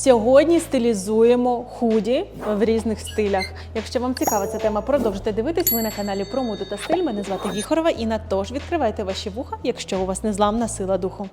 Сьогодні стилізуємо худі в різних стилях. Якщо вам цікава ця тема, продовжуйте дивитись. Ви на каналі про моду та стиль. Мене звати Віхорова І на Тож відкривайте ваші вуха, якщо у вас незламна сила духу.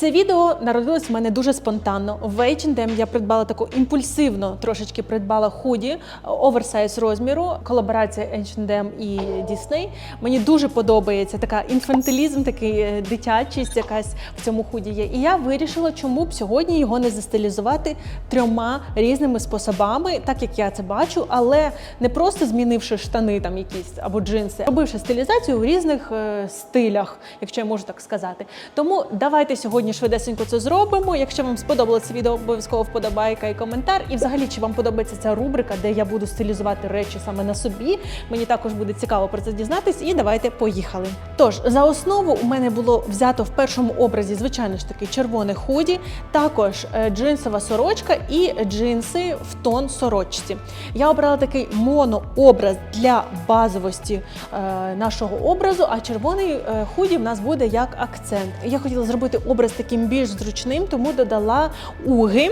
Це відео народилось в мене дуже спонтанно. В H&M я придбала таку імпульсивно трошечки придбала худі оверсайз розміру, колаборація H&M і Disney. Мені дуже подобається така інфантилізм, такий е, дитячість якась в цьому худі є. І я вирішила, чому б сьогодні його не застилізувати трьома різними способами, так як я це бачу, але не просто змінивши штани там якісь або джинси, робивши стилізацію у різних е, стилях, якщо я можу так сказати. Тому давайте сьогодні швидесенько це зробимо. Якщо вам сподобалося відео, обов'язково вподобайка і коментар. І взагалі, чи вам подобається ця рубрика, де я буду стилізувати речі саме на собі. Мені також буде цікаво про це дізнатись. І давайте поїхали. Тож за основу у мене було взято в першому образі, звичайно ж таки, червоне худі, також е, джинсова сорочка і джинси в тон сорочці. Я обрала такий монообраз для базовості е, нашого образу, а червоний е, худі в нас буде як акцент. Я хотіла зробити образ таким більш зручним, тому додала уги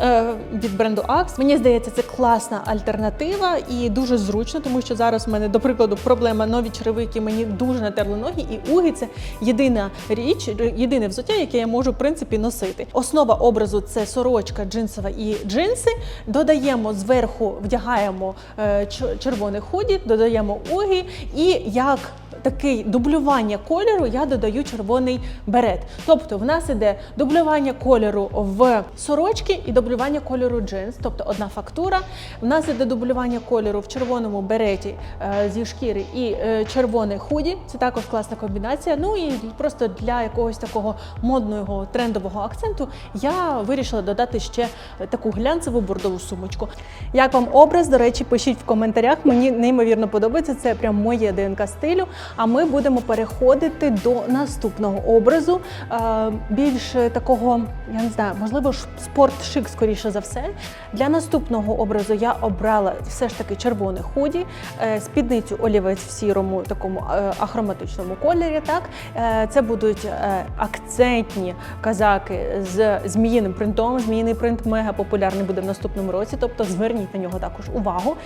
е, від бренду Axe. Мені здається, це класна альтернатива і дуже зручно, тому що зараз в мене, до прикладу, проблема нові черевики, мені дуже натерли ноги, і уги це єдина річ, єдине взуття, яке я можу в принципі носити. Основа образу це сорочка джинсова і джинси. Додаємо зверху, вдягаємо е, чер- червоне худі, додаємо уги і як такий дублювання кольору я додаю червоний берет. Тобто в нас іде дублювання кольору в сорочки і дублювання кольору джинс, тобто одна фактура. В нас іде дублювання кольору в червоному береті е, зі шкіри і е, червоне худі. Це також класна комбінація. Ну і просто для якогось такого модного трендового акценту я вирішила додати ще таку глянцеву бордову сумочку. Як вам образ? До речі, пишіть в коментарях. Мені неймовірно подобається. Це прям моє ДНК стилю. А ми будемо переходити до наступного образу, е, більш такого, я не знаю, можливо, спорт-шик, скоріше за все. Для наступного образу я обрала все ж таки червоне худі, е, спідницю олівець в сірому такому е, ахроматичному кольорі. Так це будуть акцентні казаки з зміїним принтом. Зміїний принт мега популярний буде в наступному році, тобто зверніть на нього також увагу.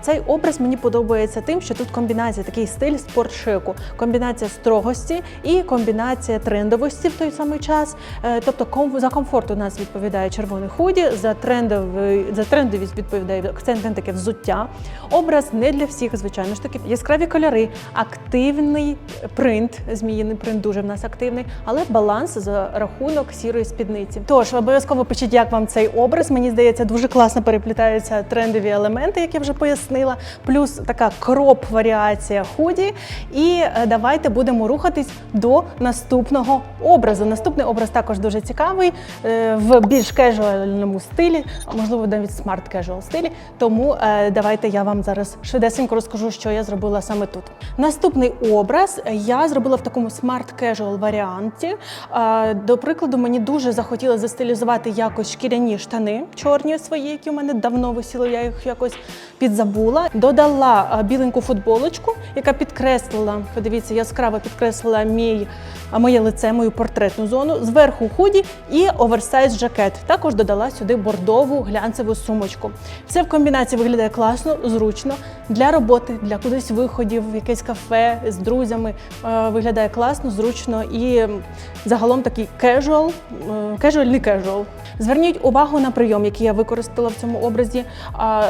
Цей образ мені подобається тим, що тут комбінація такий стиль спортшику, комбінація строгості і комбінація трендовості в той самий час. Е, Тобто за комфорт у нас відповідає червоний худі, за трендовий за трендовість відповідає акцентне таке взуття. Образ не для всіх, звичайно ж таки. Яскраві кольори, активний принт, зміїний принт дуже в нас активний, але баланс за рахунок сірої спідниці. Тож обов'язково пишіть, як вам цей образ. Мені здається, дуже класно переплітаються трендові елементи, як я вже пояснила. Плюс така кроп-варіація худі. І е, давайте будемо рухатись до наступного образу. Наступний образ також дуже цікавий е, в більш кежуальному стилі, можливо, навіть смарт кежуал стилі. Тому е, давайте я вам зараз швидесенько розкажу, що я зробила саме тут. Наступний образ я зробила в такому смарт кежуал варіанті. До прикладу, мені дуже захотілося застилізувати якось шкіряні штани чорні свої, які у мене давно висіли. Я їх якось підзабула. Додала біленьку футболочку, яка підкреслила, подивіться, яскраво підкреслила мій, моє лице, мою портретну зону. Зверху худі і оверсайз жакет. Також додала сюди бордову глянцеву сумочку. Все в комбінації виглядає класно, зручно для роботи, для кудись виходів, в якесь кафе з друзями. Виглядає класно, зручно і загалом такий кежуал, кежуальний кежуал. Зверніть увагу на прийом, який я використала в цьому образі.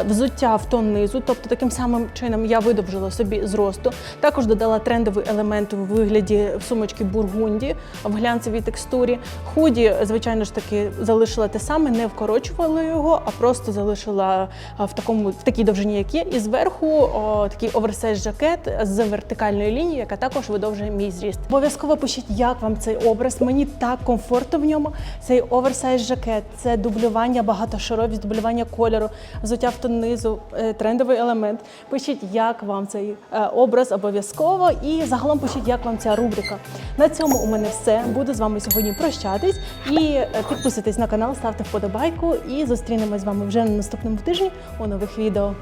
Взуття в тон низу, тобто таким самим чином я видовжила собі зросту. Також додала трендовий елемент у вигляді сумочки бургунді в глянцевій текстурі. Худі, звичайно ж таки, залишила те саме, не вкорочувала його, а просто залишила в такому в такій довжині, як є. І зверху о, такий оверсайз жакет з вертикальної лінії, яка також видовжує мій зріст. Обов'язково пишіть, як вам цей образ. Мені так комфортно в ньому. Цей оверсайз жакет, це дублювання багатошаровість, дублювання кольору, взуття в тон низу, е, трендовий елемент. Пишіть, як вам цей е, образ обов'язково, і загалом пишіть, як вам ця рубрика. На цьому у мене все. Буду з вами сьогодні прощатись. І е, підписуйтесь на канал, ставте вподобайку. І зустрінемось з вами вже на наступному тижні у нових відео.